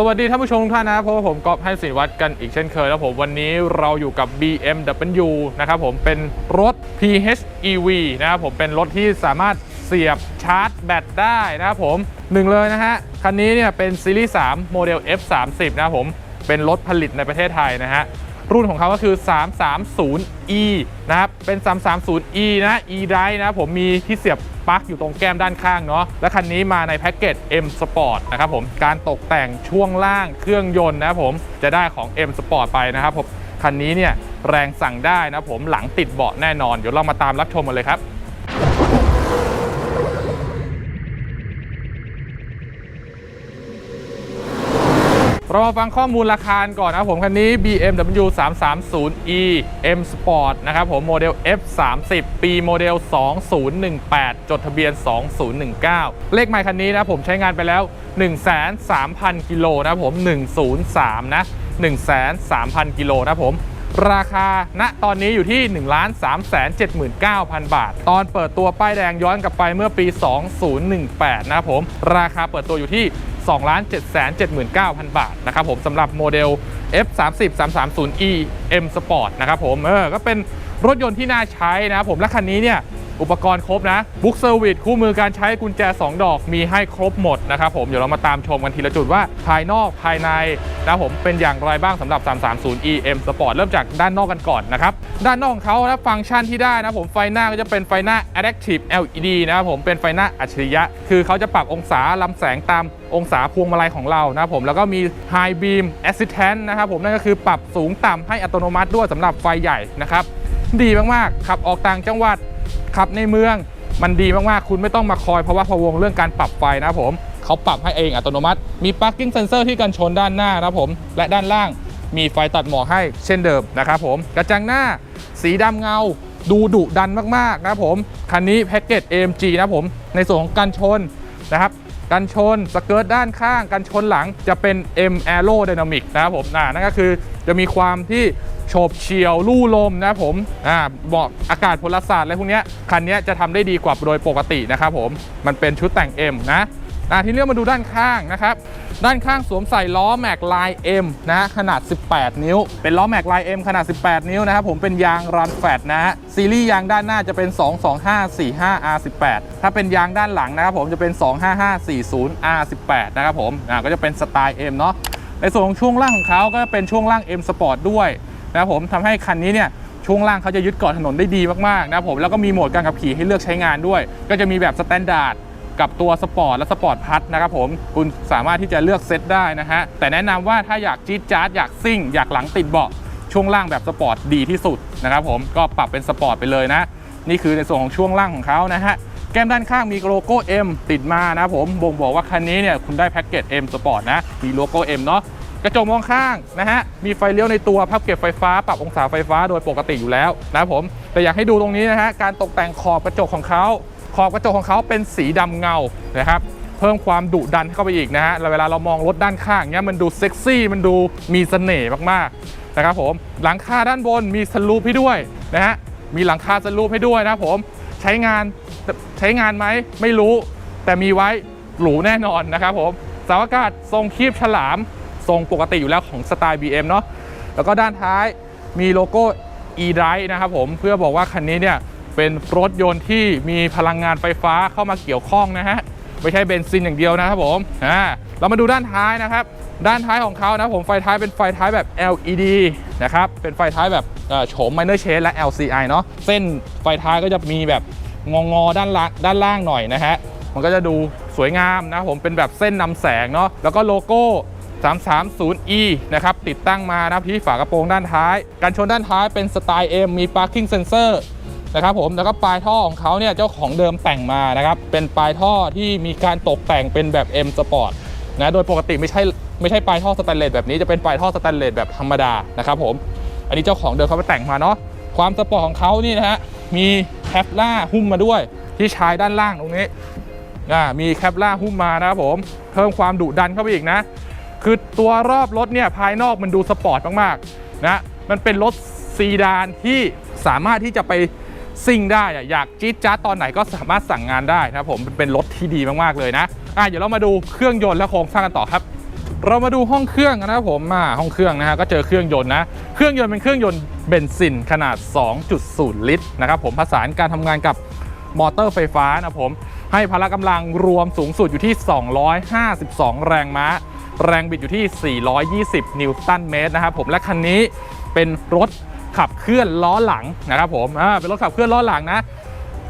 สวัสดีท่านผู้ชมทุกท่านนะครับเพราะว่าผมก๊อฟให้สินวัตรกันอีกเช่นเคยแล้วผมวันนี้เราอยู่กับ BMW นะครับผมเป็นรถ PHEV นะครับผมเป็นรถที่สามารถเสียบชาร์จแบตได้นะครับผมหนึ่งเลยนะฮะ คันนี้เนี่ยเป็นซีรีส์3โมเดล F30 นะครับผมเป็นรถผลิตในประเทศไทยนะฮะ รุ่นของเขาก็คือ 330e นะครับเป็น 330e นะ e drive นะผมมีที่เสียบ ปลั๊กอยู่ตรงแก้มด้านข้างเนาะและคันนี้มาในแพ็กเกจ M Sport นะครับผมการตกแต่งช่วงล่างเครื่องยนต์นะครับผมจะได้ของ M Sport ไปนะครับผมคันนี้เนี่ยแรงสั่งได้นะผมหลังติดเบาะแน่นอนเดี๋ยวเรามาตามรับชมกันเลยครับ เรามาฟังข้อมูลราคาก่อนนะผมคันนี้ BMW 330e M Sport นะครับผมโมเดล F30 ปีโมเดล 2018 จดทะเบียน 2019 เลขไมค์คันนี้นะผมใช้งานไปแล้ว 13,000 กิโลนะครับผม 103 นะ103,000 กิโลนะครับผม ราคาณตอนนี้อยู่ที่ 1 3 7 9 0 0 0 บาท ตอนเปิดตัวป้ายแดงย้อนกลับไปเมื่อปี 2018 นะครับผม ราคาเปิดตัวอยู่ที่ 2 7 7 9 0 0 0 บาทนะครับผมสำหรับโมเดล F30 330e M Sport นะครับผมเออก็เป็นรถยนต์ที่น่าใช้นะครับผมและคันนี้เนี่ย อุปกรณ์ครบนะบุ๊กเซอร์วิสคู่มือการใช้กุญแจ 2 ดอกมีให้ครบหมดนะครับผมเดี๋ยวเรามาตามชมกันทีละจุดว่าภายนอกภายในนะผมเป็นอย่างไรบ้างสำหรับ 330 EM Sport เริ่มจากด้านนอกกันก่อนนะครับ ด้านนอกของเขานะฟังก์ชันที่ได้นะผมไฟหน้าก็จะเป็นไฟหน้า Adaptive LED นะครับผมเป็นไฟหน้าอัจฉริยะ คือเขาจะปรับองศาลำแสงตามองศาพวงมาลัยของเรานะผมแล้วก็มี High Beam Assistant นะครับผมนั่นก็คือปรับสูงต่ำให้อัตโนมัติด้วยสำหรับไฟใหญ่นะครับ ดีมาก ๆ ขับออกต่างจังหวัด ขับในเมืองมันดีมากๆ คุณไม่ต้องมาคอยเพราะว่าพะวงเรื่องการปรับไฟนะผมเขาปรับให้เองอัตโนมัติ มี parking sensor ที่กันชนด้านหน้านะผมและด้านล่างมีไฟตัดหมอกให้เช่นเดิมนะครับผมกระจังหน้าสีดำเงาดูดุดันมากๆนะผมคันนี้แพ็กเกจ AMG นะผมในส่วนของกันชนนะครับ กันชนสเกิร์ตด้านข้าง กันชนหลังจะเป็น M Aerodynamic นะครับผมน่านั่นก็คือจะมีความที่โฉบเฉี่ยวลู่ลมนะครับผมอ่าเหมาะอากาศพลศาสตร์อะไรพวกนี้คันนี้จะทำได้ดีกว่าโดยปกตินะครับผม มันเป็นชุดแต่ง M นะ อ่าที่เรื่องมาดูด้านข้างนะครับ ด้านข้างสวมใส่ล้อแม็กลาย M นะขนาด 18 นิ้ว เป็นล้อแม็กลาย M ขนาด 18 นิ้วนะครับผมเป็นยางรันแฟตนะฮะซีรีส์ยางด้านหน้าจะเป็น 22545 R18 ถ้าเป็นยางด้านหลังนะครับผมจะเป็น 25540 R18 นะครับผมอ่าก็จะเป็นสไตล์ M เนาะในส่วนของช่วงล่างของเขาก็เป็นช่วงล่าง M Sport ด้วยนะครับผมทำให้คันนี้เนี่ยช่วงล่างเขาจะยึดเกาะถนนได้ดีมากๆนะครับผมแล้วก็มีโหมดการขับขี่ให้เลือกใช้งานด้วย ก็จะมีแบบสแตนดาร์ด กับตัวสปอร์ตและสปอร์ตพัทนะครับผมคุณสามารถที่จะเลือกเซตได้นะฮะแต่แนะนำว่าถ้าอยากจี๊ดจ๊าดอยากซิ่ง อยากหลังติดเบาะช่วงล่างแบบสปอร์ตดีที่สุดนะครับผมก็ปรับเป็นสปอร์ตไปเลยนะ นี่คือในส่วนของช่วงล่างของเขานะฮะแก้มด้านข้างมีโลโก้ M ติดมานะผมบ่งบอกว่าคันนี้เนี่ยคุณได้แพ็กเกจ M Sport นะมีโลโก้ M เนาะกระจกมองข้างนะฮะมีไฟเลี้ยวในตัวพับเก็บไฟฟ้า ปรับองศาไฟฟ้าโดยปกติอยู่แล้วนะผมแต่อยากให้ดูตรงนี้นะฮะการตกแต่งขอบกระจกของเขา ขอบกระจกของเขาเป็นสีดำเงานะครับเพิ่มความดุดันเข้าไปอีกนะฮะแล้วเวลาเรามองรถด้านข้างเนี้ยมันดูเซ็กซี่มันดูมีเสน่ห์มากๆนะครับผมหลังคาด้านบนมีสลูปให้ด้วยนะฮะมีหลังคาสลูปให้ด้วยนะครับผมใช้งานใช้งานไหมไม่รู้ แต่มีไว้หรูแน่นอนนะครับผมสาอากาศทรงคีบฉลาม ทรงปกติอยู่แล้วของสไตล์ BM เนาะแล้วก็ด้านท้ายมีโลโก้ e-drive นะครับผมเพื่อบอกว่าคันนี้เนี่ย เป็นรถยนต์ที่มีพลังงานไฟฟ้าเข้ามาเกี่ยวข้องนะฮะไม่ใช่เบนซินอย่างเดียวนะครับผมอ่าเรามาดูด้านท้ายนะครับ ด้านท้ายของเขานะผมไฟท้ายเป็นไฟท้ายแบบ LED นะครับเป็นไฟท้ายแบบโฉม minor change และ LCI เนาะเส้นไฟท้ายก็จะมีแบบงองอๆด้านล่างด้านล่างหน่อยนะฮะมันก็จะดูสวยงามนะผมเป็นแบบเส้นนำแสงเนาะแล้วก็โลโก้ 330e นะครับติดตั้งมานะที่ฝากระโปรงด้านท้าย การชนด้านท้ายเป็นสไตล์ M มี parking sensor นะครับผมแล้วก็ปลายท่อของเขาเนี่ยเจ้าของเดิมแต่งมานะครับเป็นปลายท่อที่มีการตกแต่งเป็นแบบ M Sport นะโดยปกติไม่ใช่ไม่ใช่ปลายท่อสแตนเลสแบบนี้จะเป็นปลายท่อสแตนเลสแบบธรรมดานะครับผมอันนี้เจ้าของเดิมเขาไปแต่งมาเนาะความสปอร์ตของเขานี่นะฮะมีแคปล่าหุ้มมาด้วย ที่ชายด้านล่างตรงนี้อ่ามีแคปล่าหุ้มมานะครับผมเพิ่มความดุดันเข้าไปอีกนะ คือตัวรอบรถเนี่ยภายนอกมันดูสปอร์ตมากๆนะมันเป็นรถซีดานที่สามารถที่จะไป ซิ่งได้อยากจี๊ดจ๊าตอนไหนก็สามารถสั่งงานได้นะครับผมเป็นรถที่ดีมากๆเลยนะอะเดี๋ยวเรามาดูเครื่องยนต์และโครงสร้างกันต่อครับ เรามาดูห้องเครื่องนะครับผมมาห้องเครื่องนะฮะก็เจอเครื่องยนต์นะเครื่องยนต์เป็นเครื่องยนต์เบนซินขนาด 2.0 ลิตรนะครับผมผสานการทำงานกับมอเตอร์ไฟฟ้านะครับผมให้พละกำลังรวมสูงสุดอยู่ที่ 252 แรงม้า แรงบิดอยู่ที่ 420 นิวตันเมตรนะครับผมและคันนี้เป็นรถ ขับเคลื่อนล้อหลังนะครับผมอ่าเป็นรถขับเคลื่อนล้อหลังนะ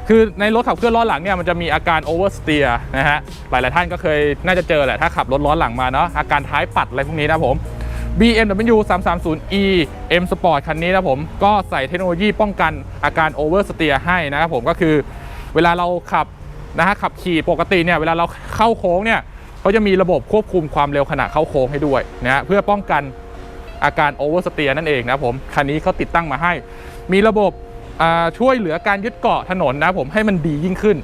คือในรถขับเคลื่อนล้อหลังเนี่ยมันจะมีอาการโอเวอร์สเตียร์นะฮะหลาย ๆ ท่านก็เคยน่าจะเจอแหละถ้าขับรถล้อหลังมาเนาะอาการท้ายปัดอะไรพวกนี้นะผม BMW 330e M Sport คันนี้นะผม ก็ใส่เทคโนโลยีป้องกันอาการโอเวอร์สเตียร์ให้นะครับผมก็คือเวลาเราขับนะฮะขับขี่ปกติเนี่ยเวลาเราเข้าโค้งเนี่ยเขาจะมีระบบควบคุมความเร็วขณะเข้าโค้งให้ด้วยนะฮะเพื่อป้องกัน อาการโอเวอร์สเตียร์นั่นเองนะผมคันนี้เขาติดตั้งมาให้ มีระบบช่วยเหลือการยึดเกาะถนนนะผมให้มันดียิ่งขึ้น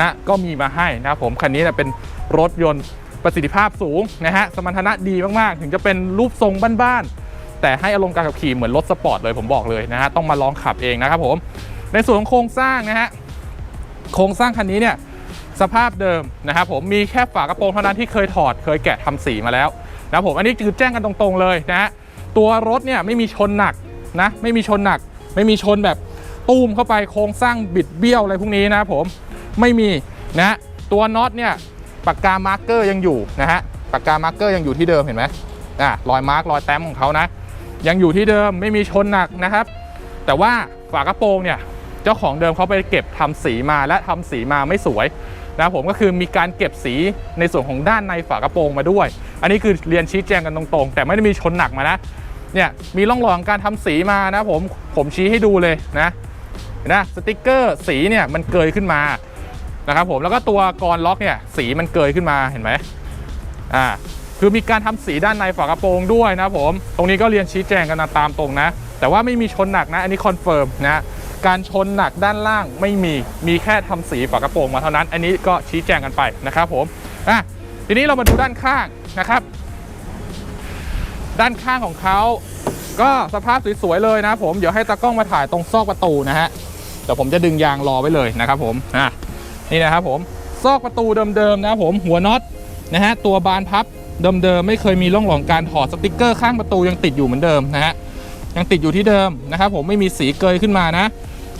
นะก็มีมาให้นะผมคันนี้นะเป็นรถยนต์ประสิทธิภาพสูงนะฮะสมรรถนะดีมากๆ ถึงจะเป็นรูปทรงบ้านๆ แต่ให้อารมณ์การขับขี่เหมือนรถสปอร์ตเลยผมบอกเลยนะฮะต้องมาลองขับเองนะครับผมในส่วนของโครงสร้างนะฮะโครงสร้างคันนี้เนี่ยสภาพเดิมนะครับผมมีแค่ฝากระโปรงเท่านั้นที่เคยถอดเคยแกะทำสีมาแล้วนะผมอันนี้คือแจ้งกันตรงๆเลยนะฮะ ตัวรถเนี่ยไม่มีชนหนักนะไม่มีชนหนัก ไม่มีชนแบบตูมเข้าไปโครงสร้างบิดเบี้ยวอะไรพวกนี้นะครับผมไม่มีนะตัวน็อตเนี่ยปากกามาร์กเกอร์ยังอยู่นะฮะปากกามาร์กเกอร์ยังอยู่ที่เดิมเห็นไหมอะรอยมาร์กรอยแต้มของเขานะ ยังอยู่ที่เดิมไม่มีชนหนักนะครับ แต่ว่าฝากระโปรงเนี่ยเจ้าของเดิมเขาไปเก็บทำสีมาและทำสีมาไม่สวยนะครับผมก็คือมีการเก็บสีในส่วนของด้านในฝากระโปรงมาด้วย อันนี้คือเรียนชี้แจงกันตรงๆ แต่ไม่ได้มีชนหนักมานะเนี่ยมีร่องรอยของการทำสีมานะผมผมชี้ให้ดูเลยนะนะสติกเกอร์สีเนี่ยมันเกยขึ้นมานะครับผมแล้วก็ตัวกรล็อกเนี่ยสีมันเกยขึ้นมาเห็นไหมอ่าคือมีการทำสีด้านในฝากระโปรงด้วยนะผมตรงนี้ก็เรียนชี้แจงกันตามตรงนะ แต่ว่าไม่มีชนหนักนะ อันนี้คอนเฟิร์มนะการชนหนักด้านล่างไม่มีมีแค่ทำสีฝากระโปรงมาเท่านั้น อันนี้ก็ชี้แจงกันไปนะครับผมอะ ทีนี้เรามาดูด้านข้างนะครับ ด้านข้างของเขาก็สภาพสวยๆเลยนะผมเดี๋ยวให้ตากล้องมาถ่ายตรงซอกประตูนะฮะเดี๋ยวผมจะดึงยางรอไว้เลยนะครับผมอะนี่นะครับผมซอกประตูเดิมๆนะผมหัวน็อตนะฮะตัวบานพับเดิมๆไม่เคยมีร่องรอยการถอดสติกเกอร์ข้างประตูยังติดอยู่เหมือนเดิมนะฮะยังติดอยู่ที่เดิมนะครับผมไม่มีสีเกยขึ้นมานะ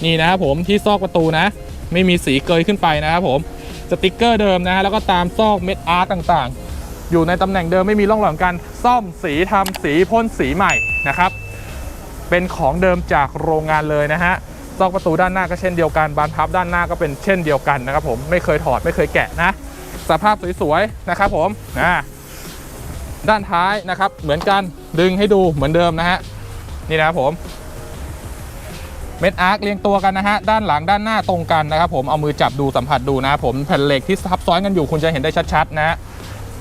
นี่นะครับผมที่ซอกประตูนะ ไม่มีสีเกยขึ้นไปนะครับผม สติกเกอร์เดิมนะฮะแล้วก็ตามซอกเม็ดอาร์ตต่างๆ อยู่ในตำแหน่งเดิมไม่มีร่องรอยของการซ่อมสีทำสีพ่นสีใหม่นะครับ เป็นของเดิมจากโรงงานเลยนะฮะซอกประตูด้านหน้าก็เช่นเดียวกันบานพับด้านหน้าก็เป็นเช่นเดียวกันนะครับผมไม่เคยถอดไม่เคยแกะนะ สภาพสวยๆนะครับผมอ่าด้านท้ายนะครับเหมือนกันดึงให้ดูเหมือนเดิมนะฮะนี่นะครับผม เม็ดอาร์คเรียงตัวกันนะฮะด้านหลังด้านหน้าตรงกันนะครับผมเอามือจับดูสัมผัสดูนะครับผมแผ่นเหล็กที่ทับซ้อนกันอยู่คุณจะเห็นได้ชัดๆนะฮะ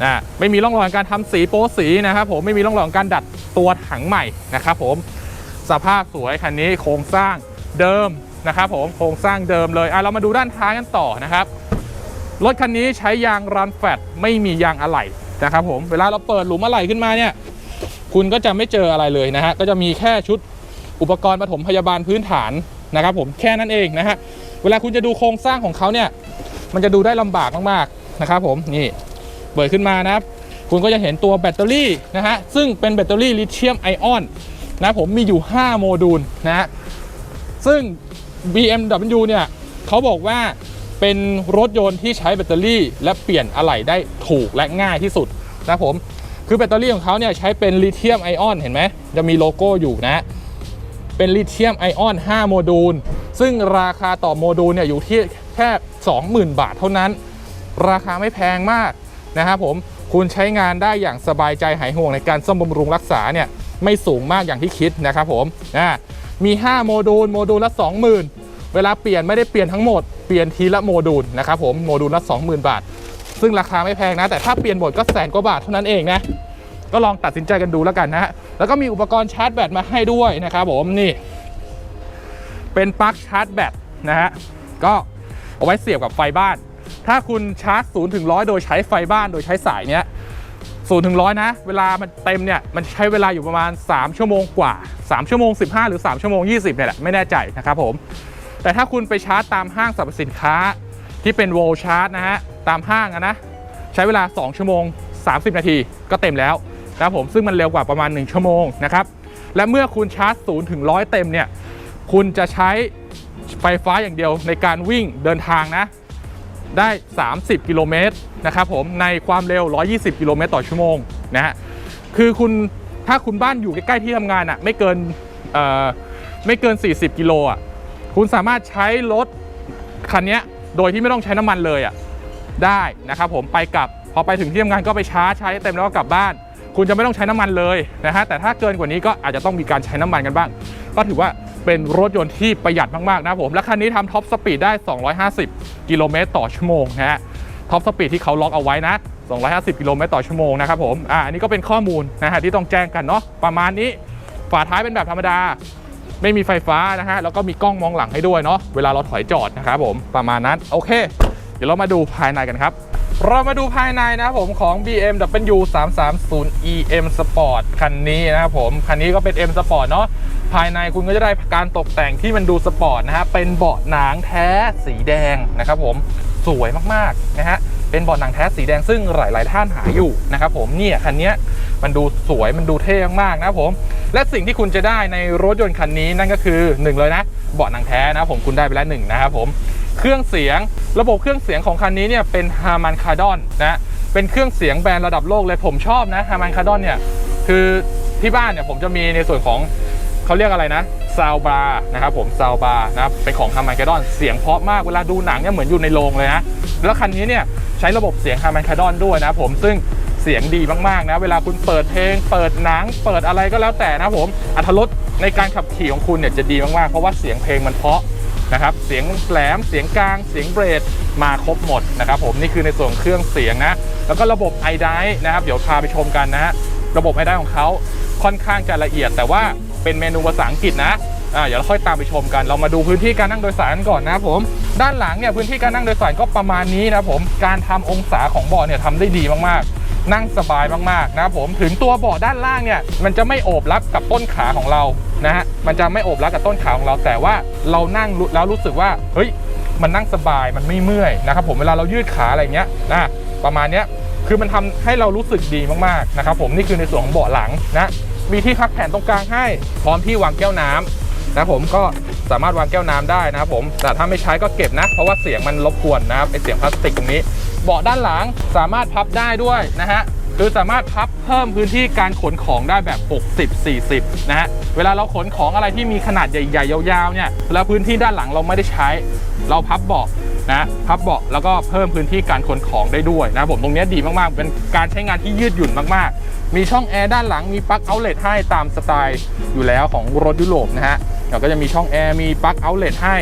นะไม่มีร่องรอยการทำสีโป๊สีนะครับผมไม่มีร่องรอยการดัดตัวถังใหม่นะครับผมสภาพสวยคันนี้โครงสร้างเดิมนะครับผมโครงสร้างเดิมเลยอะเรามาดูด้านท้ายกันต่อนะครับรถคันนี้ใช้ยางรันแฟตไม่มียางอะไหล่นะครับผมเวลาเราเปิดหลุมอะไหล่ขึ้นมาเนี่ยคุณก็จะไม่เจออะไรเลยนะฮะก็จะมีแค่ชุด อุปกรณ์ปฐมพยาบาลพื้นฐานนะครับผมแค่นั้นเองนะฮะเวลาคุณจะดูโครงสร้างของเขาเนี่ยมันจะดูได้ลำบากมากๆนะครับผมนี่เปิดขึ้นมานะครับ คุณก็จะเห็นตัวแบตเตอรี่นะฮะซึ่งเป็นแบตเตอรี่ลิเธียมไอออนนะผมมีอยู่ 5 โมดูลนะฮะซึ่ง BMW เนี่ยเขาบอกว่าเป็นรถยนต์ที่ใช้แบตเตอรี่ และเปลี่ยนอะไหล่ได้ถูกและง่ายที่สุดนะผมคือแบตเตอรี่ของเขาเนี่ยใช้เป็นลิเธียมไอออนเห็นไหมจะมีโลโก้อยู่นะ เป็นลิเธียมไอออน 5 โมดูล ซึ่งราคาต่อโมดูลเนี่ยอยู่ที่แค่ 20,000 บาทเท่านั้น ราคาไม่แพงมากนะครับผมคุณใช้งานได้อย่างสบายใจหายห่วงในการซ่อมบำรุงรักษาเนี่ยไม่สูงมากอย่างที่คิดนะครับผมนะมี 5 โมดูล โมดูลละ 20,000 เวลาเปลี่ยนไม่ได้เปลี่ยนทั้งหมด เปลี่ยนทีละโมดูลนะครับผมโมดูลละ 20,000 บาท ซึ่งราคาไม่แพงนะ แต่ถ้าเปลี่ยนหมดก็แสนกว่าบาทเท่านั้นเองนะ ก็ลองตัดสินใจกันดูแล้วกันนะฮะแล้วก็มีอุปกรณ์ชาร์จแบตมาให้ด้วยนะครับผมนี่ เป็นปลั๊กชาร์จแบตนะฮะก็เอาไว้เสียบกับไฟบ้าน ถ้าคุณชาร์จ0ถึง100โดยใช้ไฟบ้านโดยใช้สายเนี้ย0ถึง100นะ เวลามันเต็มเนี่ยมันใช้เวลาอยู่ประมาณ 3 ชั่วโมงกว่า 3 ชั่วโมง 15 หรือ 3 ชั่วโมง 20เนี่ยแหละไม่แน่ใจนะครับผม แต่ถ้าคุณไปชาร์จตามห้างสรรพสินค้าที่เป็นโวลชาร์จนะฮะ ตามห้างนะ ใช้เวลา 2 ชั่วโมง 30 นาทีก็เต็มแล้ว นะครับผมซึ่งมันเร็วกว่าประมาณ 1 ชั่วโมงนะครับและเมื่อคุณชาร์จ0ถึง100เต็มเนี่ยคุณจะใช้ไฟฟ้าอย่างเดียวในการวิ่งเดินทางนะได้ 30 กิโลเมตรนะครับผมในความเร็ว 120 กิโลเมตรต่อชั่วโมงนะฮะคือคุณถ้าคุณบ้านอยู่ใกล้ๆที่ทำงานอะ่ะไม่เกินไม่เกิน 40 กิโลอะคุณสามารถใช้รถคันนี้โดยที่ไม่ต้องใช้น้ำมันเลยอะได้นะครับผมไปกลับพอไปถึงที่ทำงานก็ไปชาร์จใช้เต็มแล้วก็กลับบ้าน คุณจะไม่ต้องใช้น้ำมันเลยนะฮะแต่ถ้าเกินกว่านี้ก็อาจจะต้องมีการใช้น้ำมันกันบ้าง ก็ถือว่าเป็นรถยนต์ที่ประหยัดมากๆนะผมและคันนี้ทำท็อปสปีดได้ 250 กิโลเมตรต่อชั่วโมงนะฮะท็อปสปีดที่เขาล็อกเอาไว้นะ 250 กิโลเมตรต่อชั่วโมงนะครับผมอ่าอันนี้ก็เป็นข้อมูลนะฮะที่ต้องแจ้งกันเนาะประมาณนี้ฝาท้ายเป็นแบบธรรมดา ไม่มีไฟฟ้านะฮะแล้วก็มีกล้องมองหลังให้ด้วยเนาะเวลาเราถอยจอดนะครับผมประมาณนั้นโอเค เดี๋ยวเรามาดูภายในกันครับ เรามาดูภายในนะครับผมของ BMW 330 EM Sport คันนี้นะครับผม คันนี้ก็เป็น M Sport เนาะภายในคุณก็จะได้การตกแต่งที่มันดูสปอร์ตนะฮะเป็นเบาะหนังแท้สีแดงนะครับผมสวยมากๆนะฮะเป็นเบาะหนังแท้สีแดงซึ่งหลาย ๆ ท่านหาอยู่นะครับผมเนี่ยคันนี้มันดูสวยมันดูเท่มากๆนะผม และสิ่งที่คุณจะได้ในรถยนต์คันนี้นั่นก็คือหนึ่งเลยนะเบาะหนังแท้นะผมคุณได้ไปแล้วหนึ่งนะครับผม เครื่องเสียง ระบบเครื่องเสียงของคันนี้เนี่ยเป็น Harman Kardon นะเป็นเครื่องเสียงแบรนด์ระดับโลกเลยผมชอบนะ Harman Kardon เนี่ยคือที่บ้านเนี่ยผมจะมีในส่วนของเขาเรียกอะไรนะซาวบาร์นะครับผมซาวบาร์นะครับเป็นของ Harman Kardon เสียงเพราะมากเวลาดูหนังเนี่ยเหมือนอยู่ในโรงเลยนะแล้วคันนี้เนี่ยใช้ระบบเสียง Harman Kardon ด้วยนะผมซึ่งเสียงดีมากๆนะเวลาคุณเปิดเพลง เปิดหนัง เปิดอะไรก็แล้วแต่นะผมอัธรสในการขับขี่ของคุณเนี่ยจะดีมากๆเพราะว่าเสียงเพลงมันเพราะ นะครับ เสียงแหลม เสียงกลาง เสียงเบรดมาครบหมดนะครับผมนี่คือในส่วนเครื่องเสียงนะ แล้วก็ระบบไอไดนะครับ เดี๋ยวพาไปชมกันนะฮะ ระบบไอไดของเขาค่อนข้างจะละเอียด แต่ว่าเป็นเมนูภาษาอังกฤษนะอ่าเดี๋ยวเราค่อยตามไปชมกัน เรามาดูพื้นที่การนั่งโดยสารก่อนนะครับผม ด้านหลังเนี่ยพื้นที่การนั่งโดยสารก็ประมาณนี้นะครับผม การทำองศาของเบาะเนี่ยทำได้ดีมากๆ นั่งสบายมากๆนะครับผมถึงตัวเบาะด้านล่างเนี่ยมันจะไม่โอบรับกับต้นขาของเรานะฮะมันจะไม่โอบรับกับต้นขาของเรา แต่ว่าเรานั่งแล้วรู้สึกว่าเฮ้ยมันนั่งสบายมันไม่เมื่อยนะครับผมเวลาเรายืดขาอะไรเงี้ยนะประมาณเนี้ยคือมันทำให้เรารู้สึกดีมากๆนะครับผมนี่คือในส่วนของเบาะหลังนะมีที่พักแผ่นตรงกลางให้ พร้อมที่วางแก้วน้ำ นะผมก็สามารถวางแก้วน้ำได้นะครับผมแต่ถ้าไม่ใช้ก็เก็บนะ เพราะว่าเสียงมันรบกวนนะครับไอเสียงพลาสติกตรงนี้ เบาะด้านหลังสามารถพับได้ด้วยนะฮะคือสามารถพับเพิ่มพื้นที่การขนของได้แบบ 60 40 นะฮะ เวลาเราขนของอะไรที่มีขนาดใหญ่ๆ ยาวๆ เนี่ย แล้วพื้นที่ด้านหลังเราไม่ได้ใช้ เราพับเบาะนะ พับเบาะแล้วก็เพิ่มพื้นที่การขนของได้ด้วยนะผมตรงนี้ดีมากๆ เป็นการใช้งานที่ยืดหยุ่นมากๆ มีช่องแอร์ด้านหลัง มีปลั๊กเอาเลทให้ตามสไตล์อยู่แล้วของรถยุโรปนะฮะ เราก็จะมีช่องแอร์มีปลั๊กเอาท์เลทให้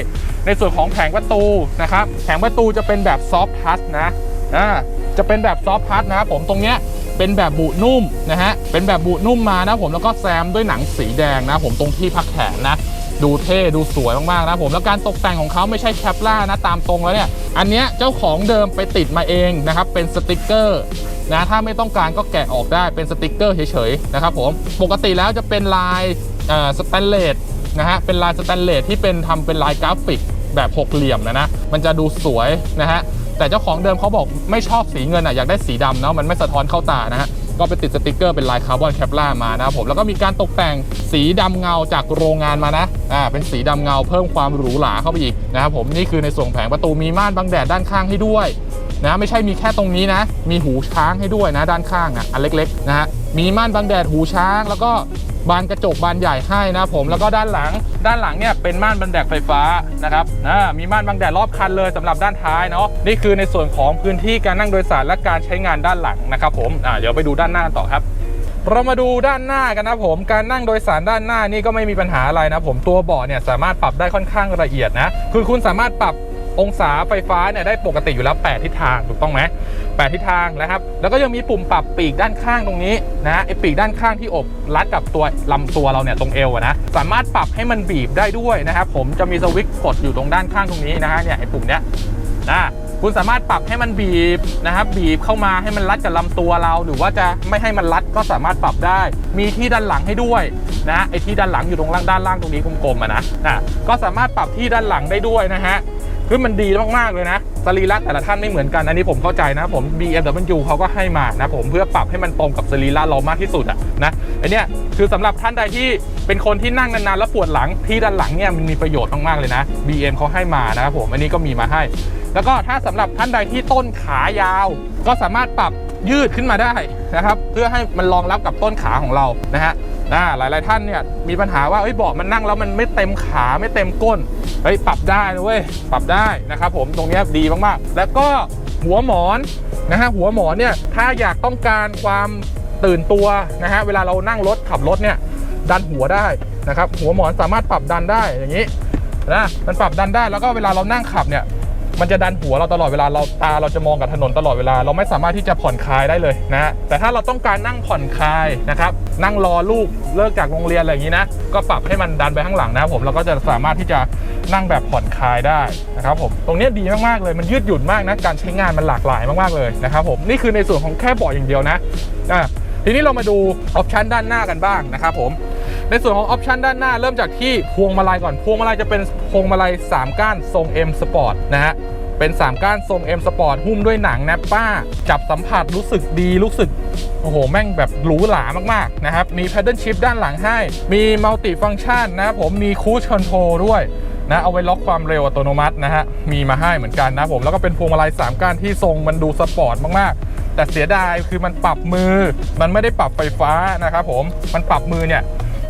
ในส่วนของแผงประตูนะครับแผงประตูจะเป็นแบบซอฟทัชนะอ่าจะเป็นแบบซอฟทัชนะครับผมตรงเนี้ยเป็นแบบบุนุ่มนะฮะเป็นแบบบุนุ่มมานะผมแล้วก็แซมด้วยหนังสีแดงนะผมตรงที่พักแขนนะดูเท่ดูสวยมากๆนะผมแล้วการตกแต่งของเขาไม่ใช่แคปล่านะตามตรงแล้วเนี่ยอันเนี้ยเจ้าของเดิมไปติดมาเองนะครับเป็นสติกเกอร์นะถ้าไม่ต้องการก็แกะออกได้เป็นสติกเกอร์เฉยๆนะครับผมปกติแล้วจะเป็นลายสแตนเลส นะฮะเป็นลายสแตนเลสที่เป็นทำเป็นลายกราฟิกแบบหกเหลี่ยมนะนะมันจะดูสวยนะฮะแต่เจ้าของเดิมเขาบอกไม่ชอบสีเงินอะอยากได้สีดำเนาะมันไม่สะท้อนเข้าตานะฮะก็ไปติดสติกเกอร์เป็นลายคาร์บอนแคปล่ามานะครับผมแล้วก็มีการตกแต่งสีดำเงาจากโรงงานมานะอ่าเป็นสีดำเงาเพิ่มความหรูหราเข้าไปอีกนะครับผมนี่คือในส่วนแผงประตูมีม่านบังแดดด้านข้างให้ด้วยนะไม่ใช่มีแค่ตรงนี้นะ มีหูช้างให้ด้วยนะด้านข้างอะอันเล็กๆนะฮะมีม่านบังแดดหูช้างแล้วก็ บานกระจกบานใหญ่ให้นะผมแล้วก็ด้านหลัง ด้านหลังเนี่ยเป็นม่านบังแดดไฟฟ้านะครับนะมีม่านบังแดดรอบคันเลยสำหรับด้านท้ายเนาะนี่คือในส่วนของพื้นที่การนั่งโดยสารและการใช้งานด้านหลังนะครับผมอ่าเดี๋ยวไปดูด้านหน้าต่อครับเรามาดูด้านหน้ากันนะผมการนั่งโดยสารด้านหน้านี่ก็ไม่มีปัญหาอะไรนะผมตัวเบาะเนี่ยสามารถปรับได้ค่อนข้างละเอียดนะคือคุณสามารถปรับ องศาไฟฟ้าเนี่ยได้ปกติอยู่แล้ว8ทิศทางถูกต้องไหม8ทิศทางนะครับ แล้วก็ยังมีปุ่มปรับปีกด้านข้างตรงนี้นะไอปีกด้านข้างที่อบรัดกับตัวลำตัวเราเนี่ยตรงเอวนะสามารถปรับให้มันบีบได้ด้วยนะครับผมจะมีสวิตช์กดอยู่ตรงด้านข้างตรงนี้นะฮะเนี่ยไอปุ่มเนี้ยนะคุณสามารถปรับให้มันบีบนะครับบีบเข้ามาให้มันรัดกับลำตัวเรา หรือว่าจะไม่ให้มันรัดก็สามารถปรับได้ มีที่ด้านหลังให้ด้วยนะไอที่ด้านหลังอยู่ตรงล่างด้านล่างตรงนี้กลมๆนะนะก็สามารถปรับที่ด้านหลังได้ด้วยนะฮะ คือมันดีมากๆเลยนะสรีระแต่ละท่านไม่เหมือนกัน อันนี้ผมเข้าใจนะผม BMW เขาก็ให้มานะผมเพื่อปรับให้มันตรงกับสรีระเรามากที่สุดอะนะอันเนี้ยคือสำหรับท่านใดที่เป็นคนที่นั่งนานๆแล้วปวดหลังที่ด้านหลังเนี่ยมันมีประโยชน์มากๆเลยนะ BM เขาให้มานะครับผมอันนี้ก็มีมาให้ แล้วก็ถ้าสำหรับท่านใดที่ต้นขายาว ก็สามารถปรับ ยืดขึ้นมาได้นะครับ เพื่อให้มันรองรับกับต้นขาของเรานะฮะอ่าหลายๆท่านเนี่ยมีปัญหาว่าเอ้ยเบาะมันนั่งแล้วมันไม่เต็มขาไม่เต็มก้นเฮ้ยปรับได้นะเว้ยปรับได้นะครับผมตรงนี้ดีมากๆ แล้วก็หัวหมอนนะฮะหัวหมอนเนี่ยถ้าอยากต้องการความตื่นตัวนะฮะเวลาเรานั่งรถขับรถเนี่ยดันหัวได้นะครับหัวหมอนสามารถปรับดันได้อย่างนี้นะมันปรับดันได้แล้วก็เวลาเรานั่งขับเนี่ย มันจะดันหัวเราตลอดเวลาเราตาเราจะมองกับถนนตลอดเวลา เราไม่สามารถที่จะผ่อนคลายได้เลยนะแต่ถ้าเราต้องการนั่งผ่อนคลายนะครับนั่งรอลูกเลิกจากโรงเรียนอะไรอย่างนี้นะก็ปรับให้มันดันไปข้างหลังนะครับผมเราก็จะสามารถที่จะนั่งแบบผ่อนคลายได้นะครับผมตรงนี้ดีมากๆเลยมันยืดหยุ่นมากนะการใช้งานมันหลากหลายมากๆเลยนะครับผมนี่คือในส่วนของแค่เบาะอย่างเดียวนะอะทีนี้เรามาดูออปชันด้านหน้ากันบ้างนะครับผม ในส่วนของออปชันด้านหน้าเริ่มจากที่พวงมาลัยก่อน พวงมาลัยจะเป็นพวงมาลัย 3 ก้านทรง M Sport นะฮะเป็น 3 ก้านทรง M Sport หุ้มด้วยหนังแนปป้า จับสัมผัสรู้สึกดีรู้สึก โอ้โห แม่งแบบหรูหรามาก ๆ นะครับ มี Paddle Shift ด้านหลังให้ มี Multi Function นะครับผมมี Cruise Control ด้วยนะเอาไว้ล็อกความเร็วอัตโนมัตินะฮะ มีมาให้เหมือนกันนะผม แล้วก็เป็นพวงมาลัย 3 ก้านที่ทรงมันดูสปอร์ตมาก ๆ แต่เสียดายคือมันปรับมือ มันไม่ได้ปรับไฟฟ้านะครับผม มันปรับมือเนี่ย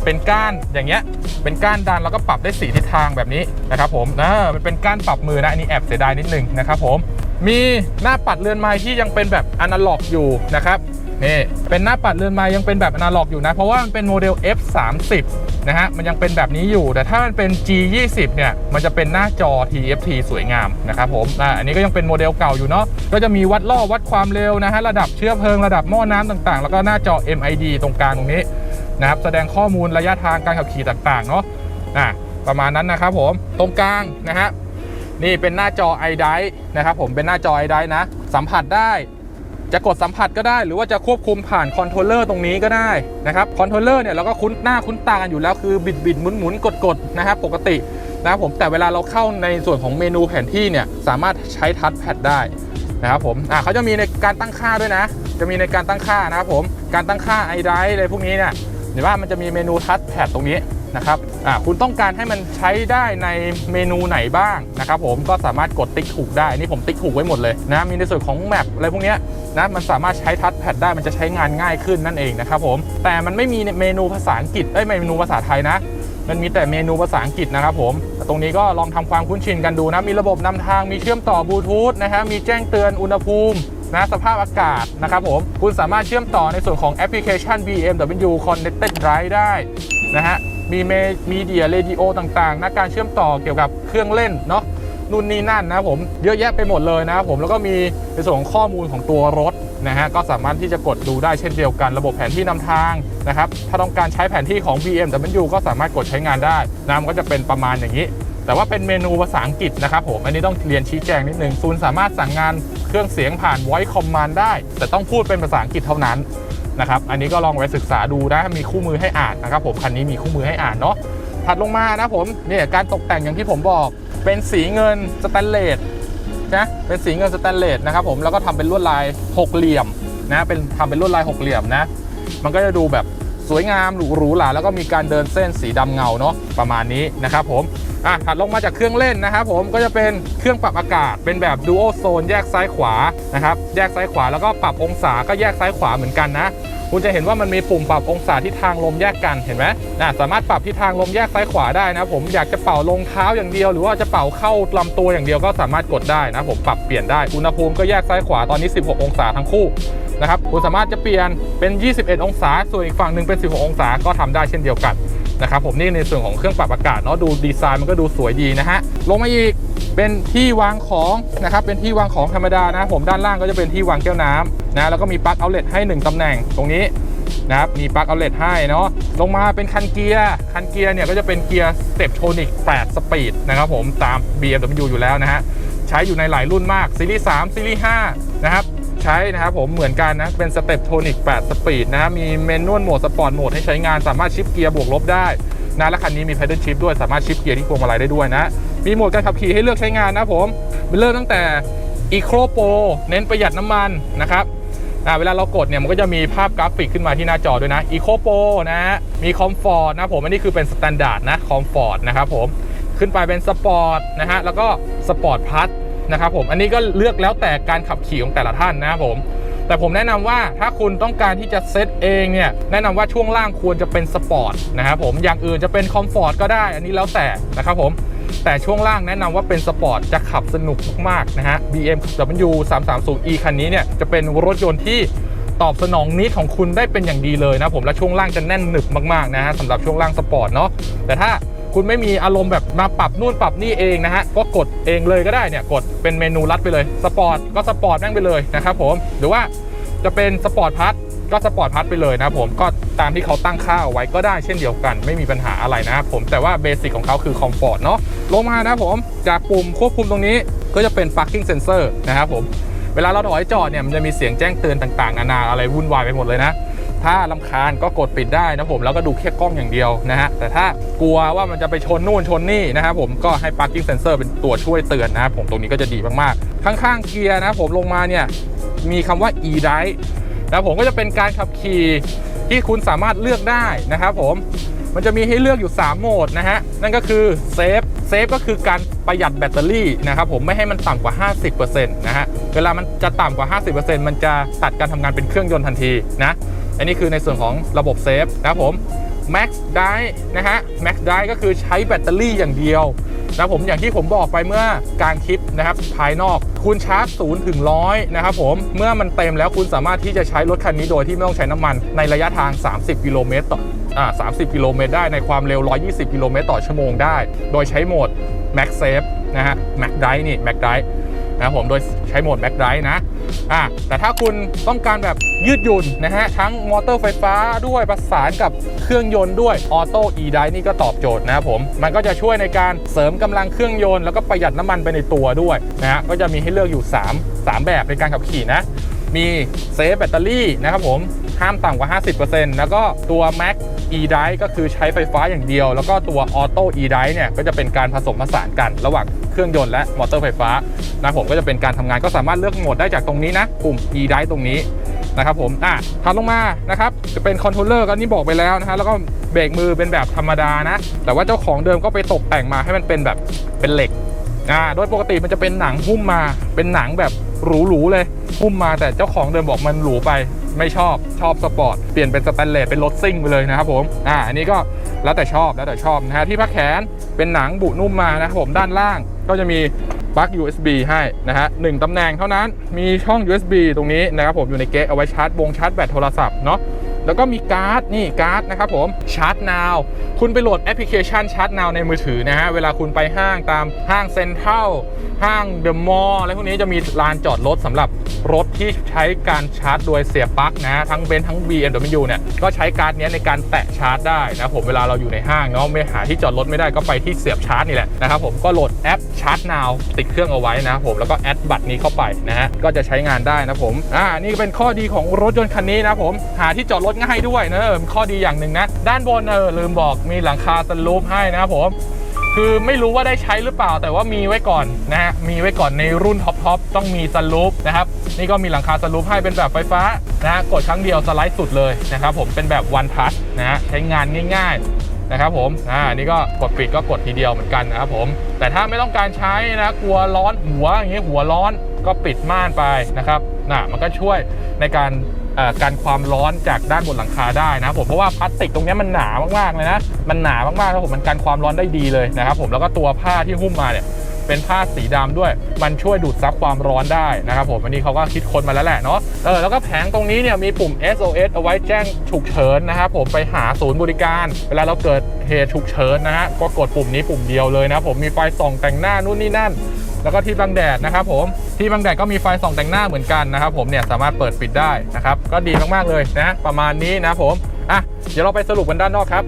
เป็นก้านอย่างเงี้ยเป็นก้านดันแล้วก็ปรับได้สีทิศทางแบบนี้นะครับผมนะมันเป็นก้านปรับมือนะอันนี้แอบเสียดายนิดนึงนะครับผมมีหน้าปัดเรือนไม้ที่ยังเป็นแบบอนาล็อกอยู่นะครับนี่เป็นหน้าปัดเรือนไม้ยังเป็นแบบอนาล็อกอยู่นะ เพราะว่ามันเป็นโมเดล F30 นะฮะมันยังเป็นแบบนี้อยู่ แต่ถ้ามันเป็น G20 เนี่ยมันจะเป็นหน้าจอ TFT สวยงามนะครับผมอ่าอันนี้ก็ยังเป็นโมเดลเก่าอยู่เนาะก็จะมีวัดล่อวัดความเร็วนะฮะระดับเชื้อเพลิงระดับหม้อน้ำต่างๆ แล้วก็หน้าจอ MID ตรงกลางตรงนี้ นะครับแสดงข้อมูลระยะทางการขับขี่ต่างๆเนาะอะประมาณนั้นนะครับผมตรงกลางนะฮะนี่เป็นหน้าจอ i d i นะครับผมเป็นหน้าจอ i d i นะ สัมผัสได้จะกดสัมผัสก็ได้หรือว่าจะควบคุมผ่านคอนโทรลเลอร์ตรงนี้ก็ได้นะครับคอนโทรลเลอร์เนี่ยเราก็คุ้นหน้าคุ้นตากันอยู่แล้วคือบิดบิดหมุนหมุนกดกดนะครับปกตินะครับผมแต่เวลาเราเข้าในส่วนของเมนูแผนที่เนี่ยสามารถใช้ทัชแพดได้นะครับผมอ่าเขาจะมีในการตั้งค่าด้วยนะ จะมีในการตั้งค่านะครับผมการตั้งค่าไอไดอะไรพวกนี้เนี่ย เห็นว่ามันจะมีเมนูทัชแพดตรงนี้นะครับคุณต้องการให้มันใช้ได้ในเมนูไหนบ้างนะครับผมก็สามารถกดติ๊กถูกได้นี่ผมติ๊กถูกไว้หมดเลยนะมีในส่วนของแมปอะไรพวกนี้นะมันสามารถใช้ทัชแพดได้มันจะใช้งานง่ายขึ้นนั่นเองนะครับผมแต่มันไม่มีเมนูภาษาอังกฤษเอ้ยเมนูภาษาไทยนะมันมีแต่เมนูภาษาอังกฤษนะครับผมตตรงนี้ก็ลองทำความคุ้นชินกันดูนะ มีระบบนำทาง มีเชื่อมต่อบลูทูธนะฮะ มีแจ้งเตือนอุณหภูมิ นะสภาพอากาศนะครับผม คุณสามารถเชื่อมต่อในส่วนของแอปพลิเคชัน BMW Connected Drive ได้นะฮะ มีเมีเดียเรดิโอต่างๆนะการเชื่อมต่อเกี่ยวกับเครื่องเล่นเนาะนู่นนี่นั่นนะผมเยอะแยะไปหมดเลยนะครับผมแล้วก็มีในส่วนของข้อมูลของตัวรถนะฮะก็สามารถที่จะกดดูได้เช่นเดียวกัน ระบบแผนที่นำทางนะครับถ้าต้องการใช้แผนที่ของ BMW ก็สามารถกดใช้งานได้นะมันก็จะเป็นประมาณอย่างนี้ แต่ว่าเป็นเมนูภาษาอังกฤษนะครับผม อันนี้ต้องเรียนชี้แจงนิดนึงซูนสามารถสั่งงานเครื่องเสียงผ่าน voice command ได้ แต่ต้องพูดเป็นภาษาอังกฤษเท่านั้นนะครับ อันนี้ก็ลองไปศึกษาดูนะ มีคู่มือให้อ่านนะครับผม คันนี้มีคู่มือให้อ่านเนาะ ถัดลงมานะผม เนี่ยการตกแต่งอย่างที่ผมบอก เป็นสีเงินสแตนเลสนะเป็นสีเงินสแตนเลสนะครับผม แล้วก็ทำเป็นลวดลายหกเหลี่ยมนะ เป็นทำเป็นลวดลายหกเหลี่ยมนะ มันก็จะดูแบบ สวยงามหรูหรูหราแล้วก็มีการเดินเส้นสีดำเงาเนาะประมาณนี้นะครับผมอะถัดลงมาจากเครื่องเล่นนะครับผมก็จะเป็นเครื่องปรับอากาศเป็นแบบดูโอโซนแยกซ้ายขวานะครับแยกซ้ายขวาแล้วก็ปรับองศาก็แยกซ้ายขวาเหมือนกันนะ คุณจะเห็นว่ามันมีปุ่มปรับองศาทิศทางลมแยกกันเห็นไหมนะสามารถปรับทิศทางลมแยกซ้ายขวาได้นะผมอยากจะเป่าลงเท้าอย่างเดียว หรือว่าจะเป่าเข้าลำตัวอย่างเดียวก็สามารถกดได้นะผมปรับเปลี่ยนได้อุณหภูมิก็แยกซ้ายขวาตอนนี้ 16 องศาทั้งคู่นะครับคุณสามารถจะเปลี่ยนเป็น 21 องศาส่วนอีกฝั่งหนึ่งเป็น 16 องศาก็ทำได้เช่นเดียวกัน นะครับผมนี่ในส่วนของเครื่องปรับอากาศเนาะดูดีไซน์มันก็ดูสวยดีนะฮะลงมาอีกเป็นที่วางของนะครับเป็นที่วางของธรรมดานะผมด้านล่างก็จะเป็นที่วางแก้วน้ำนะแล้วก็มีปลั๊กเอาเลทให้หนึ่งตำแหน่งตรงนี้นะครับมีปลั๊กเอาเลทให้เนาะลงมาเป็นคันเกียร์คันเกียร์เนี่ยก็จะเป็นเกียร์สเตปโทนิก8สปีดนะครับผมตาม BMW อยู่แล้วนะฮะใช้อยู่ในหลายรุ่นมากซีรีส์3ซีรีส์5นะครับ ใช้นะครับผมเหมือนกันนะ เป็นสเต็ปโทนิก8สปีดนะ มีเมนนวลโหมดสปอร์ตโหมดให้ใช้งานสามารถชิปเกียร์บวกลบได้นะและคันนี้มี pedal shift ด้วยสามารถชิปเกียร์ที่พวงมาลัยได้ด้วยนะ มีโหมดการขับขี่ให้เลือกใช้งานนะผมเริ่มตั้งแต่ Eco Pro เน้นประหยัดน้ำมันนะครับเวลาเรากดเนี่ยมันก็จะมีภาพกราฟิกขึ้นมาที่หน้าจอด้วยนะ Eco Pro นะมี Comfort นะผมอันนี้คือเป็น Standard นะ Comfort นะครับผมขึ้นไปเป็น Sport นะฮะแล้วก็ Sport Plus นะครับผมอันนี้ก็เลือกแล้วแต่การขับขี่ของแต่ละท่านนะครับผมแต่ผมแนะนำว่าถ้าคุณต้องการที่จะเซตเองเนี่ยแนะนำว่าช่วงล่างควรจะเป็นสปอร์ตนะครับผมอย่างอื่นจะเป็นคอมฟอร์ตก็ได้ อันนี้แล้วแต่นะครับผมแต่ช่วงล่างแนะนำว่าเป็นสปอร์ตจะขับสนุกมากๆนะฮะ BMW 330e คันนี้เนี่ยจะเป็นรถยนต์ที่ตอบสนองนิดของคุณได้เป็นอย่างดีเลยนะผมและช่วงล่างจะแน่นหนึบมากๆนะฮะสำหรับช่วงล่างสปอร์ตเนาะแต่ถ้า คุณไม่มีอารมณ์แบบมาปรับนู่นปรับนี่เองนะฮะก็กดเองเลยก็ได้เนี่ยกดเป็นเมนูลัดไปเลยสปอร์ตก็สปอร์ตแม่งไปเลยนะครับผมหรือว่าจะเป็นสปอร์ตพัทก็สปอร์ตพัทไปเลยนะผมก็ตามที่เขาตั้งค่าเอาไว้ก็ได้เช่นเดียวกัน ไม่มีปัญหาอะไรนะครับผมแต่ว่าเบสิกของเขาคือคอมฟอร์ตเนาะลงมานะผมจากปุ่มควบคุมตรงนี้ก็จะเป็น parking sensor นะครับผมเวลาเราถอยจอดเนี่ยมันจะมีเสียงแจ้งเตือนต่างๆนานาอะไรวุ่นวายไปหมดเลยนะ ถ้าลำคาญก็กดปิดได้นะผมแล้วก็ดูแค่กล้องอย่างเดียวนะฮะแต่ถ้ากลัวว่ามันจะไปชนนู่นชนนี่นะครับผมก็ให้ parking sensor เป็นตัวช่วยเตือนนะครับผมตรงนี้ก็จะดีมากๆ ข้างๆเกียร์นะผมลงมาเนี่ยมีคำว่า e drive แล้วผมก็จะเป็นการขับขี่ที่คุณสามารถเลือกได้นะครับผมมันจะมีให้เลือกอยู่ 3 โหมดนะฮะ นั่นก็คือเซฟ เซฟก็คือการประหยัดแบตเตอรี่นะครับผมไม่ให้มันต่ำกว่า 50%นะฮะ เวลามันจะต่ำกว่า 50%มันจะตัดการทำงานเป็นเครื่องยนต์ทันทีนะ อันนี้คือในส่วนของระบบเซฟนะครับผม Max Die นะฮะ Max Die ก็คือใช้แบตเตอรี่อย่างเดียวนะผมอย่างที่ผมบอกไปเมื่อกลางคลิปนะครับภายนอกคุณชาร์จ0ถึง100นะครับผมเมื่อมันเต็มแล้วคุณสามารถที่จะใช้รถคันนี้โดยที่ไม่ต้องใช้น้ำมันในระยะทาง 30 กิโลเมตรต่ออ่า30กิโลเมตรได้ในความเร็ว 120 กิโลเมตรต่อชั่วโมงได้ โดยใช้โหมด Max Safe นะฮะ Max Die นี่ Max Die นะครับผมโดยใช้โหมดแบ็กไดร์นะอะแต่ถ้าคุณต้องการแบบยืดหยุ่นนะฮะ ทั้งมอเตอร์ไฟฟ้าด้วยประสานกับเครื่องยนต์ด้วยออโต้ e drive นี่ก็ตอบโจทย์นะครับผม มันก็จะช่วยในการเสริมกำลังเครื่องยนต์แล้วก็ประหยัดน้ำมันไปในตัวด้วยนะฮะก็จะมีให้เลือกอยู่ 3 3 แบบในการขับขี่นะ มีเซฟแบตเตอรี่นะครับผมห้ามต่ำกว่า 50%แล้วก็ตัว Max e drive ก็คือใช้ไฟฟ้าอย่างเดียว แล้วก็ตัว Auto e drive เนี่ยก็จะเป็นการผสมผสานกันระหว่างเครื่องยนต์และมอเตอร์ไฟฟ้านะผมก็จะเป็นการทำงานก็สามารถเลือกโหมดได้จากตรงนี้นะปุ่ม e drive ตรงนี้นะครับผมอะถัดลงมานะครับจะเป็นคอนโทรลเลอร์ก็นี่บอกไปแล้วนะฮะแล้วก็เบรกมือเป็นแบบธรรมดานะ แต่ว่าเจ้าของเดิมก็ไปตกแต่งมาให้มันเป็นแบบเป็นเหล็กอ่าโดยปกติมันจะเป็นหนังหุ้มมาเป็นหนังแบบ หรูๆเลยหุ้มมาแต่เจ้าของเดิมบอกมันหรูไป ไม่ชอบชอบสปอร์ตเปลี่ยนเป็นสแตนเลสเป็นรถซิ่งไปเลยนะครับผมอ่าอันนี้ก็แล้วแต่ชอบแล้วแต่ชอบนะฮะที่พักแขนเป็นหนังบุนุ่มมานะครับผมด้านล่างก็จะมีปลั๊ก USB ให้นะฮะหนึ่งตำแหน่งเท่านั้นมีช่อง USB ตรงนี้นะครับผมอยู่ในเก๊ะเอาไว้ชาร์จวงชาร์จแบตโทรศัพท์เนาะ แล้วก็มีการ์ดนี่การ์ดนะครับผมชาร์จนาวคุณไปโหลดแอปพลิเคชันชาร์จนาวในมือถือนะฮะเวลาคุณไปห้างตามห้างเซ็นทรัลห้างเดอะมอลล์อะไรพวกนี้จะมีลานจอดรถสำหรับรถที่ใช้การชาร์จโดยเสียบปลั๊กนะทั้งเบนทั้ง BMW เนี่ยก็ใช้การ์ดนี้ในการแตะชาร์จได้นะผมเวลาเราอยู่ในห้างเนาะไม่หาที่จอดรถไม่ได้ก็ไปที่เสียบชาร์จนี่แหละนะครับผมก็โหลดแอปชาร์จนาวติดเครื่องเอาไว้นะผมแล้วก็แอดบัตรนี้เข้าไปนะฮะก็จะใช้งานได้นะผมอ่านี่เป็นข้อดีของรถยนต์คันนี้นะผมหาที่จอดรถง่ายด้วยนะเออข้อดีอย่างหนึ่งนะ ด้านบนเออลืมบอกมีหลังคาสลูปให้นะครับผมคือไม่รู้ว่าได้ใช้หรือเปล่าแต่ว่ามีไว้ก่อนนะฮะมีไว้ก่อนในรุ่นท็อปทอปต้องมีสลูปนะครับนี่ก็มีหลังคาสลูปให้เป็นแบบไฟฟ้านะฮะกดครั้งเดียวสไลด์สุดเลยนะครับผมเป็นแบบวันทัชนะฮะใช้งานง่าย ๆนะครับผมอ่านี่ก็กดปิดก็กดทีเดียวเหมือนกันนะครับผมแต่ถ้าไม่ต้องการใช้นะกลัวร้อนหัวอย่างเงี้ยหัวร้อนก็ปิดม่านไปนะครับ นะมันก็ช่วยในการกันความร้อนจากด้านบนหลังคาได้นะผมเพราะว่าพลาสติกตรงนี้มันหนามากๆเลยนะมันหนามากๆแล้วผมมันกันความร้อนได้ดีเลยนะครับผมแล้วก็ตัวผ้าที่หุ้มมาเนี่ยเป็นผ้าสีดำด้วย มันช่วยดูดซับความร้อนได้นะครับผมอันนี้เขาก็คิดค้นมาแล้วแหละเนาะ เออ แล้วก็แผงตรงนี้เนี่ยมีปุ่ม SOS เอาไว้แจ้งฉุกเฉินนะครับผมไปหาศูนย์บริการ เวลาเราเกิดเหตุฉุกเฉินนะฮะ ก็กดปุ่มนี้ปุ่มเดียวเลยนะผม มีไฟส่องแต่งหน้านู่นนี่นั่น แล้วก็ที่บังแดดนะครับผมที่บังแดดก็มีไฟส่องแต่งหน้าเหมือนกันนะครับผมเนี่ยสามารถเปิดปิดได้นะครับก็ดีมากๆเลยนะประมาณนี้นะผมอะเดี๋ยวเราไปสรุปกันด้านนอกครับ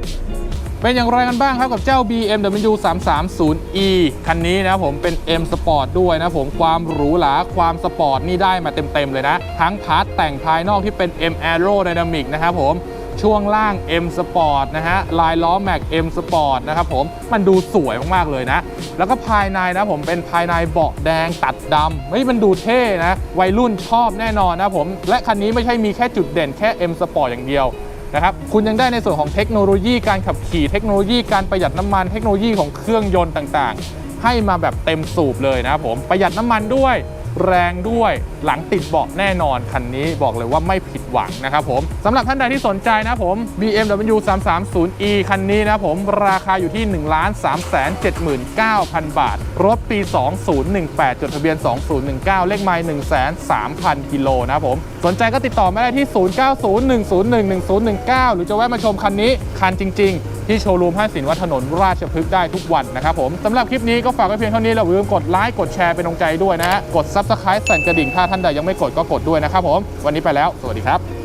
เป็นอย่างไรกันบ้างครับกับเจ้า BMW 330e คันนี้นะผมเป็น M Sport ด้วยนะผมความหรูหราความสปอร์ตนี่ได้มาเต็มๆเลยนะ ทั้งพาร์ทแต่งภายนอกที่เป็น M Aerodynamic นะครับผม ช่วงล่าง M Sport นะฮะลายล้อ Mac M Sport นะครับผมมันดูสวยมากๆเลยนะ แล้วก็ภายในนะผมเป็นภายในเบาะแดงตัดดำเฮ้ยมันดูเท่นะ วัยรุ่นชอบแน่นอนนะผม และคันนี้ไม่ใช่มีแค่จุดเด่นแค่ M Sport อย่างเดียวนะครับคุณยังได้ในส่วนของเทคโนโลยีการขับขี่เทคโนโลยีการประหยัดน้ำมันเทคโนโลยีของเครื่องยนต์ต่างๆ ให้มาแบบเต็มสูบเลยนะครับผมประหยัดน้ำมันด้วย แรงด้วยหลังติดเบาะแน่นอนคันนี้บอกเลยว่าไม่ผิดหวังนะครับผมสำหรับท่านใดที่สนใจนะผม BMW 330e คันนี้นะผมราคาอยู่ที่ 1 3 7 9 0 0 0 บาท รถปี 2018 จดทะเบียน 2019 เลขไมล์103,000 กิโลนะผม สนใจก็ติดต่อมาได้ที่ 0901011019 หรือจะแวะมาชมคันนี้คันจริง ๆ ที่โชว์รูมห้างสินวัฒถนนราชพฤกษ์ได้ทุกวันนะครับผมสำหรับคลิปนี้ก็ฝากไว้เพียงเท่านี้แล้วอย่าลืมกดไลค์กดแชร์เป็นกำลังใจด้วยนะฮะกด Subscribe สั่นกระดิ่งถ้าท่านใดยังไม่กดก็กดด้วยนะครับผมวันนี้ไปแล้ว สวัสดีครับ